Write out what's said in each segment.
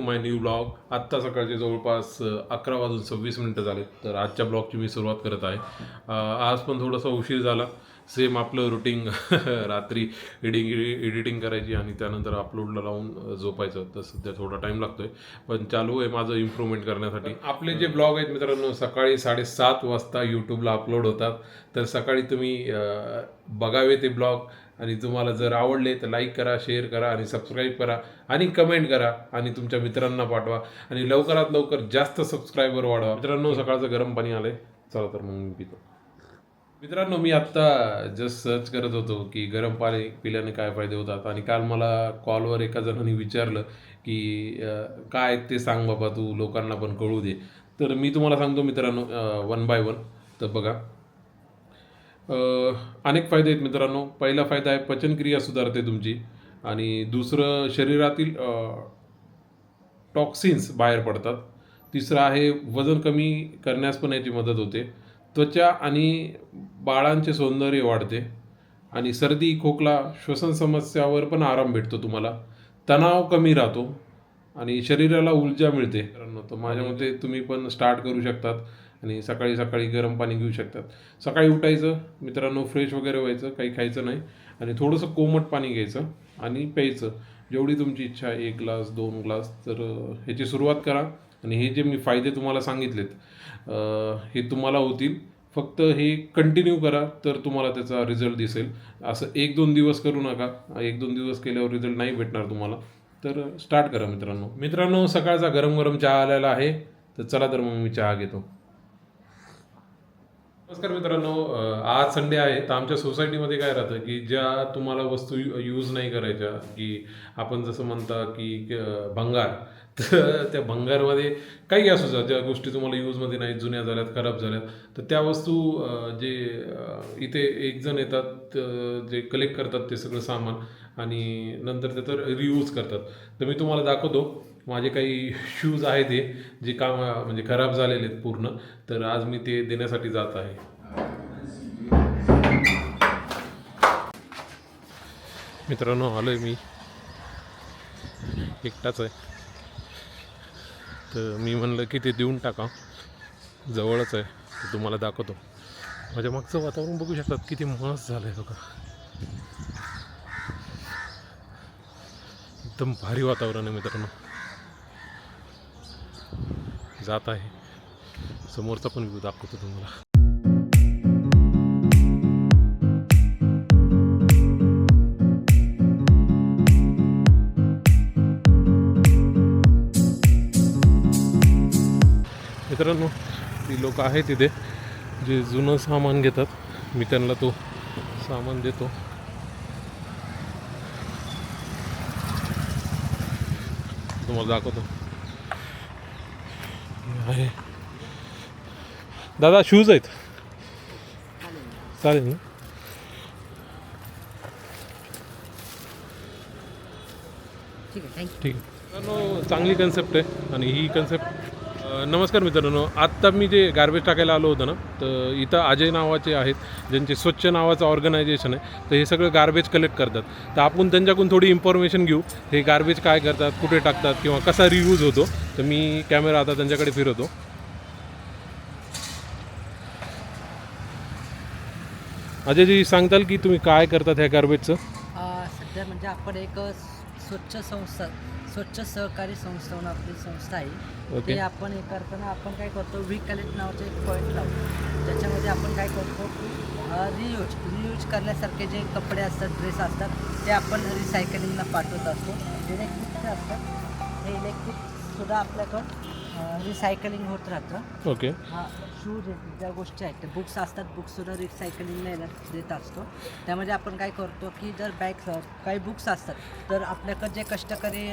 To my new blog आत्ता सकाळचे जवळपास अकरा वाजून सव्वीस मिनटं झाले तर आजच्या ब्लॉगची मी सुरुवात करत आहे. आज पण थोडासा उशीर झाला. सेम आपलं रुटीन रात्री एडिंग एडिटिंग करायची आणि त्यानंतर अपलोडला लावून झोपायचं. तर सध्या थोडा टाईम लागतोय. पण चालू आहे माझं इम्प्रूव्हमेंट करण्यासाठी. आपले जे ब्लॉग आहेत मित्रांनो सकाळी साडेसात वाजता यूट्यूबला अपलोड होतात. तर सकाळी तुम्ही बघावे ते ब्लॉग. आणि तुम्हाला जर आवडले तर लाईक करा शेअर करा आणि सबस्क्राईब करा आणि कमेंट करा आणि तुमच्या मित्रांना पाठवा. आणि लवकरात लवकर जास्त सबस्क्रायबर वाढवा. मित्रांनो सकाळचं गरम पाणी आलंय. चला तर मग मी पितो. मित्रांनो मी आत्ता जस्ट सर्च करत होतो की गरम पाणी पिल्याने काय फायदे होतात. आणि काल मला कॉलवर एका जणांनी विचारलं की काय ते सांग बाबा तू लोकांना पण कळू दे. तर मी तुम्हाला सांगतो मित्रांनो वन बाय वन तर बघा. अनेक फायदे आहेत मित्रांनो. पहिला फायदा आहे पचनक्रिया सुधारते तुमची. आणि दुसरं शरीरातील टॉक्सिन्स बाहेर पडतात. तिसरं आहे वजन कमी करण्यास पण याची मदत होते. त्वचा आणि बाळांचे सौंदर्य वाढते. आणि सर्दी खोकला श्वसन समस्यावर पण आराम भेटतो तुम्हाला. तणाव कमी राहतो. आणि शरीराला ऊर्जा मिळते. तर माझ्या मते तुम्ही पण स्टार्ट करू शकतात. आणि सकाळी सकाळी गरम पाणी घेऊ शकतात. सकाळी उठायचं मित्रांनो फ्रेश वगैरे व्हायचं काही खायचं नाही. आणि थोडंसं कोमट पाणी घ्यायचं आणि प्यायचं. जेवढी तुमची इच्छा आहे एक ग्लास दोन ग्लास तर ह्याची सुरुवात करा. आणि हे जे मी फायदे तुम्हाला सांगितलेत हे तुम्हाला होतील. फक्त हे कंटिन्यू करा तर तुम्हाला त्याचा रिझल्ट दिसेल. असं एक दोन दिवस करू नका. एक दोन दिवस केल्यावर रिझल्ट नाही भेटणार तुम्हाला. तर स्टार्ट करा मित्रांनो. मित्रांनो सकाळचा गरम गरम चहा आलेला आहे. तर चला तर मग मी चहा घेतो. नमस्कार मित्रांनो आज संडे आहे तर आमच्या सोसायटीमध्ये काय राहतं की ज्या तुम्हाला वस्तू यूज नाही करायच्या की आपण जसं म्हणता की भंगार तर त्या भंगारमध्ये काही असू जा ज्या गोष्टी तुम्हाला यूजमध्ये नाही जुन्या झाल्यात खराब झाल्यात तर त्या वस्तू जे इथे एक जण येतात जे कलेक्ट करतात ते सगळं सामान आणि नंतर त्याचं रियूज करतात. तर मी तुम्हाला दाखवतो माझे काही शूज आहेत हे जे काम म्हणजे खराब झालेले आहेत पूर्ण तर आज मी ते देण्यासाठी जात आहे. मित्रांनो आलो आहे मी. एकटाच आहे. तर मी म्हणलं की ते देऊन टाका. जवळच आहे. तर तुम्हाला दाखवतो. माझ्या मागचं वातावरण बघू शकतात किती मस्त झालं आहे बघा. एकदम भारी वातावरण आहे मित्रांनो. जात आहे. समोरचा पण व्ह्यू दाखवतो तुम्हाला. मित्रांनो ती लोक आहेत तिथे जे जुनं सामान घेतात. मी त्यांना तो सामान देतो. तुम्हाला दाखवतो. आहे. दादा शूज आहेत. चालेल ना? ठीक आहे चांगली कन्सेप्ट आहे आणि ही कन्सेप्ट नमस्कार मित्रांनो. आत्ता मी जे गार्बेज टाकायला आलो होतो ना तर इथं अजय नावाचे आहेत ज्यांचे स्वच्छ नावाचं ऑर्गनायझेशन आहे तर हे सगळं गार्बेज कलेक्ट करतात. तर आपण त्यांच्याकडून थोडी इन्फॉर्मेशन घेऊ हे गार्बेज काय करतात कुठे टाकतात किंवा कसा रियूज होतो. तर मी कॅमेरा आता त्यांच्याकडे फिरवतो. अजयजी सांगताल की तुम्ही काय करतात ह्या गार्बेजचं सध्या म्हणजे आपण एक स्वच्छ संस्था स्वच्छ सहकारी संस्था म्हणून आपली संस्था आहे. ते आपण हे करताना आपण काय करतो वी कलेक्ट नावाचं एक पॉईंट लावतो. ज्याच्यामध्ये आपण काय करतो की रियूज रियूज करण्यासारखे जे कपडे असतात ड्रेस असतात ते आपण रिसायकलिंगला पाठवत असतो. इलेक्ट्रिकचे असतात हे इलेक्ट्रिकसुद्धा आपल्याकडं रिसायकलिंग होत राहतं. ओके. हा शूज ज्या गोष्टी आहेत त्या बुक्स असतात बुक्ससुद्धा रिसायकलिंगला याला देत असतो. त्यामध्ये आपण काय करतो की जर बॅग्स काही बुक्स असतात तर आपल्याकडे जे कष्टकरी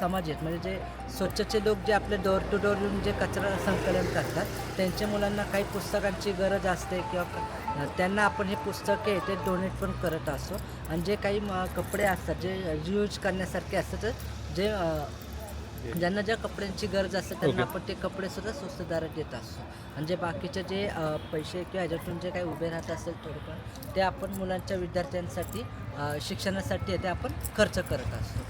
समाज आहेत म्हणजे जे स्वच्छचे लोक जे आपले डोर टू डोर येऊन जे कचरा संकलन करतात त्यांच्या मुलांना काही पुस्तकांची गरज असते किंवा त्यांना आपण हे पुस्तके आहे ते डोनेट पण करत असतो. आणि जे काही कपडे असतात जे रियूज करण्यासारखे असतात जे ज्यांना ज्या कपड्यांची गरज असते त्यांना. आपण ते कपडे सुद्धा स्वस्त दरात देत असतो. आणि जे बाकीचे जे पैसे किंवा ह्याच्यातून जे काही उभे राहत असेल थोडेफार ते आपण मुलांच्या विद्यार्थ्यांसाठी शिक्षणासाठी ते आपण खर्च करत असतो.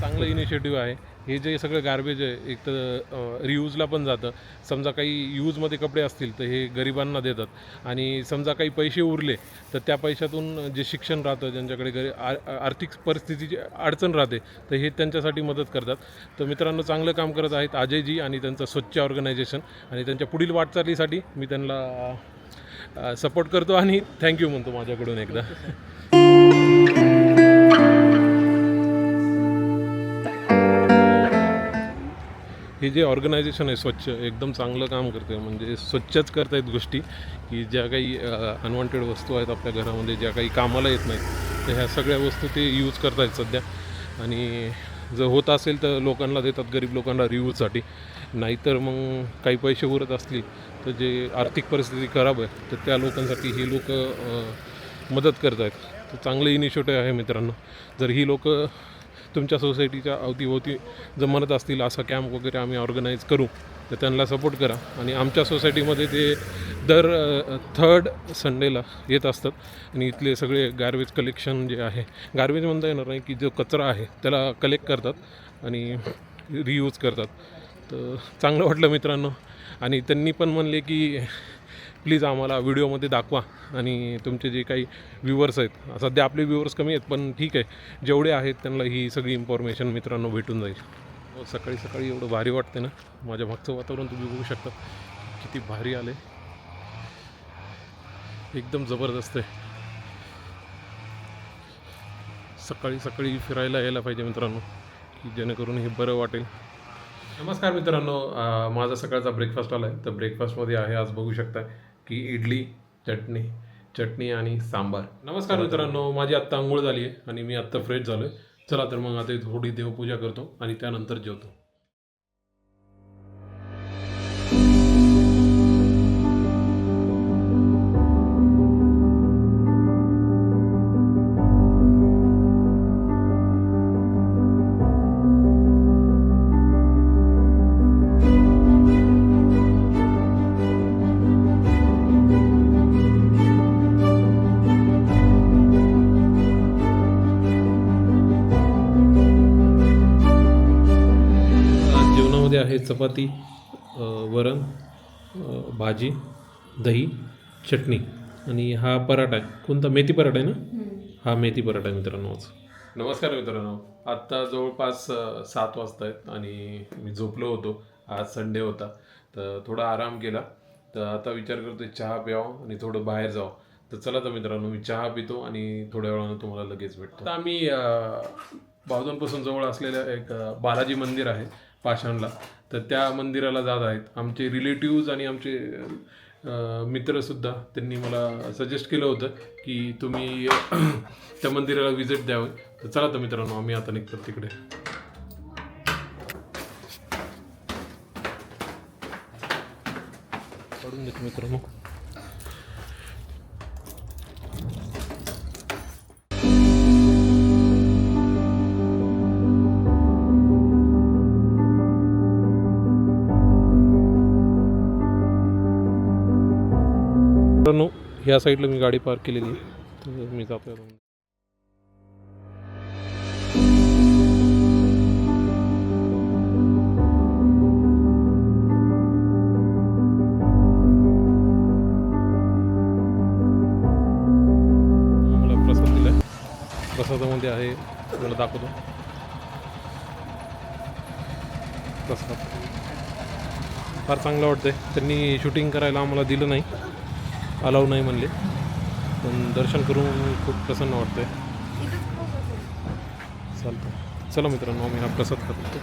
चांगलं इनिशिएटिव्ह आहे. हे जे सगळं गार्बेज आहे एक तर रियूजला पण जातं. समजा काही यूजमध्ये कपडे असतील तर हे गरिबांना देतात. आणि समजा काही पैसे उरले तर त्या पैशातून जे शिक्षण राहतं ज्यांच्याकडे गरी आ- आर्थिक परिस्थितीची अडचण राहते तर हे त्यांच्यासाठी मदत करतात. तर मित्रांनो चांगलं काम करत आहेत अजयजी आणि त्यांचं स्वच्छ ऑर्गनायझेशन आणि त्यांच्या पुढील वाटचालीसाठी मी त्यांना सपोर्ट करतो आणि थँक्यू म्हणतो माझ्याकडून एकदा. हे जे ऑर्गनायझेशन आहे स्वच्छ एकदम चांगलं काम करते. म्हणजे स्वच्छच करतायत गोष्टी की ज्या काही अनवॉन्टेड वस्तू आहेत आपल्या घरामध्ये ज्या काही कामाला येत नाहीत तर ह्या सगळ्या वस्तू ते यूज करतायत सध्या. आणि जर होत असेल तर लोकांना देतात गरीब लोकांना रिव्ह्यूजसाठी नाहीतर मग काही पैसे उरत असतील तर जे आर्थिक परिस्थिती खराब आहे तर त्या लोकांसाठी ही लोक मदत करत आहेत तर चांगलं इनिशिएटिव्ह आहे मित्रांनो. जर ही लोक तुमच्या सोसायटीच्या अवतीभोवती जमत असतील असा कॅम्प वगैरे आम्ही ऑर्गनाईज करू तर त्यांना सपोर्ट करा. आणि आमच्या सोसायटीमध्ये ते दर थर्ड संडेला येत असतात. आणि इथले सगळे गार्बेज कलेक्शन जे आहे गार्बेज म्हणता येणार नाही की जो कचरा आहे त्याला कलेक्ट करतात आणि रियूज करतात. तर चांगलं वाटलं मित्रांनो. आणि त्यांनी पण म्हणले की प्लीज आम्हाला व्हिडिओमध्ये दाखवा आणि तुमचे जे काही व्ह्युअर्स आहेत सध्या आपले व्ह्युअर्स कमी आहेत पण ठीक आहे जेवढे आहेत त्यांना ही सगळी इन्फॉर्मेशन मित्रांनो भेटून जाईल. हो, सकाळी सकाळी एवढं भारी वाटते ना माझ्या मागचं वातावरण तुम्ही बघू शकता. किती भारी आले एकदम जबरदस्त आहे. सकाळी सकाळी फिरायला यायला पाहिजे मित्रांनो की जेणेकरून हे बरं वाटेल. नमस्कार मित्रांनो माझा सकाळचा ब्रेकफास्ट आला आहे तर ब्रेकफास्टमध्ये आहे आज बघू शकता की इडली चटणी चटणी आणि सांबार. नमस्कार मित्रांनो माझी आत्ता आंघोळ झाली आहे आणि मी आत्ता फ्रेश झालो आहे चला तर मग आता थोडी देवपूजा करतो आणि त्यानंतर जेवतो. चपाती वरण भाजी दही चटणी आणि हा पराठा आहे. कोणता? मेथी पराठा आहे ना? हा मेथी पराठा आहे मित्रांनो आज. नमस्कार मित्रांनो. आत्ता जवळपास सात वाजता आहेत आणि मी झोपलो होतो. आज संडे होता. तर थोडा आराम केला. तर आता विचार करतोय चहा प्यावं आणि थोडं बाहेर जावं. तर चला तर मित्रांनो मी चहा पितो आणि थोड्या वेळानं तुम्हाला लगेच भेटतो. आता आम्ही बावधनपासून जवळ असलेलं एक बालाजी मंदिर आहे पाषाणला. तर त्या मंदिराला जात आहेत. आमचे रिलेटिव्ज आणि आमचे मित्रसुद्धा त्यांनी मला सजेस्ट केलं होतं की तुम्ही त्या मंदिराला व्हिजिट द्यावं तर चला तर मित्रांनो आम्ही आता निघतो तिकडे. काढून देतो मित्रांनो. ह्या साईडला मी गाडी पार्क केलेली तर मी जातो मला प्रसाद दिला प्रसादामध्ये आहे तुम्हाला दाखवतो. प्रसाद. फार चांगलं वाटतंय. त्यांनी शूटिंग करायला आम्हाला दिलं नाही. अलाव नाही म्हणले. पण दर्शन करून खूप प्रसन्न वाटतंय. चालतं चला मित्रांनो आम्ही हा प्रसाद करतो.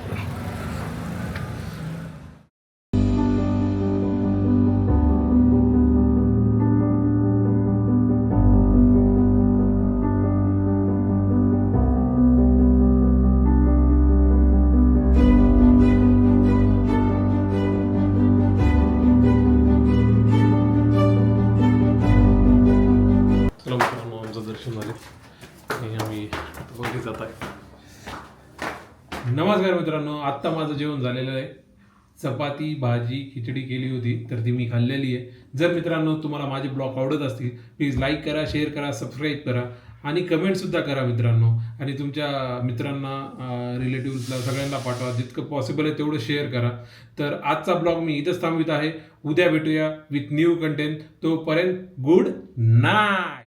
नमस्कार मित्रांनो आत्ता माझं जेवण झालेलं आहे. चपाती भाजी खिचडी केली होती तर ती मी खाल्लेली आहे. जर मित्रांनो तुम्हाला माझे ब्लॉग आवडत असतील प्लीज लाईक करा शेअर करा सबस्क्राईब करा आणि कमेंटसुद्धा करा मित्रांनो. आणि तुमच्या मित्रांना रिलेटिव्हला सगळ्यांना पाठवा. जितकं पॉसिबल आहे तेवढं शेअर करा. तर आजचा ब्लॉग मी इथंच थांबवित आहे. उद्या भेटूया विथ न्यू कंटेंट तोपर्यंत गुड नाय